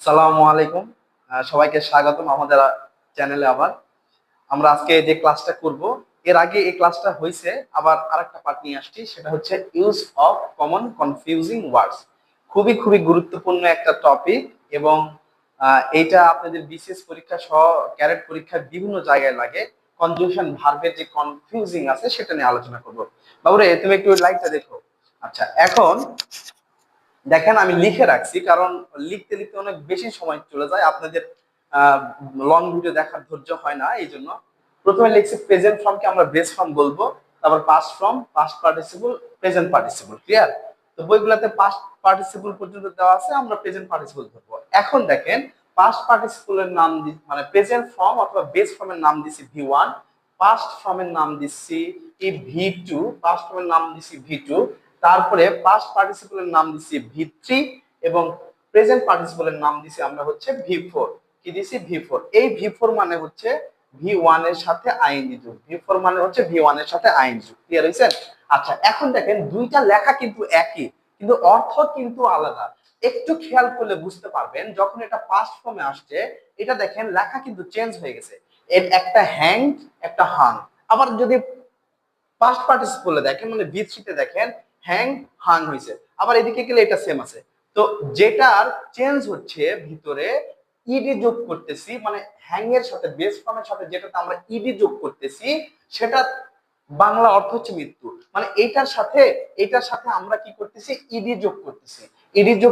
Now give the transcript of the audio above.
সালামু আলাইকুম সবাইকে স্বাগতম আমাদের চ্যানেলে আবার। আমরা আজকে যে ক্লাসটা করব, এর আগে এই ক্লাসটা হয়েছে আবার আরেকটা পার্ট নিয়ে আসছি, সেটা হচ্ছে use of common confusing words খুবই খুবই গুরুত্বপূর্ণ একটা টপিক এবং এইটা আপনাদের বিসিএস পরীক্ষা সহ ক্যারেট পরীক্ষার বিভিন্ন জায়গায় লাগে। কনজুশন ভার্বের যে কনফিউজিং আছে, সেটা নিয়ে আলোচনা করব। বাবুরে, তুমি একটু লাইকটা দেখো। আচ্ছা এখন দেখেন, আমি লিখে রাখছি, কারণ লিখতে লিখতে অনেক বেশি সময় চলে যায়। আপনাদের লং ভিডিও দেখার ধৈর্য হয় না, এই জন্য। প্রথমে লিখছি প্রেজেন্ট ফর্মকে আমরা বেস ফর্ম বলব, তারপর past form past participle present participle clear তো বইগুলোতে পাস্ট পার্টিসিপল পর্যন্ত দেওয়া আছে, আমরা প্রেজেন্ট পার্টিসিপল ধরবো। এখন দেখেন পাস্ট পার্টিসিপলের নাম দি- মানে প্রেজেন্ট ফর্ম অথবা বেস ফর্মের নাম দিছি ভি ওয়ান পাস্ট ফর্মের নাম দিচ্ছি ই ভি টু পাস্ট ফর্মের নাম দিছি ভি টু তারপরে পাস্ট পার্টিসিপলের নাম দিছি ভি থ্রি এবং প্রেজেন্ট পার্টিসিপলের নাম দিছি আমরা হচ্ছে ভি ফোর কি দিছি? ভি ফোর এই ভি ফোর মানে হচ্ছে ভি ওয়ানের সাথে আইএনজি যোগ। ভি ফোর মানে হচ্ছে ভি ওয়ানের সাথে আইএনজি যোগ। ক্লিয়ার হয়েছে আচ্ছা এখন দেখেন দুইটা লেখা কিন্তু একই, কিন্তু অর্থ কিন্তু আলাদা। একটু খেয়াল করলে বুঝতে পারবেন, যখন এটা পাস্ট ফর্মে আসছে, এটা দেখেন লেখা কিন্তু চেঞ্জ হয়ে গেছে। একটা হ্যাং একটা হাং আবার যদি পাস্ট পার্টিসিপলে দেখেন মানে ভি থ্রিতে দেখেন হ্যাং হাং হয়েছে। আবার এদিকে গেলে এটা সেম আছে। তো যেটার চেঞ্জ হচ্ছে ভিতরে ইডি যোগ করতেছি মানে হ্যাং এর সাথে বেস ফর্মের সাথে যেটাতে আমরা ইডি যোগ করতেছি, সেটা বাংলা অর্থ হচ্ছে মৃত্যু। মানে এইটার সাথে, এটার সাথে আমরা কি করতেছি? ইডি যোগ করতেছি। ইডি যোগ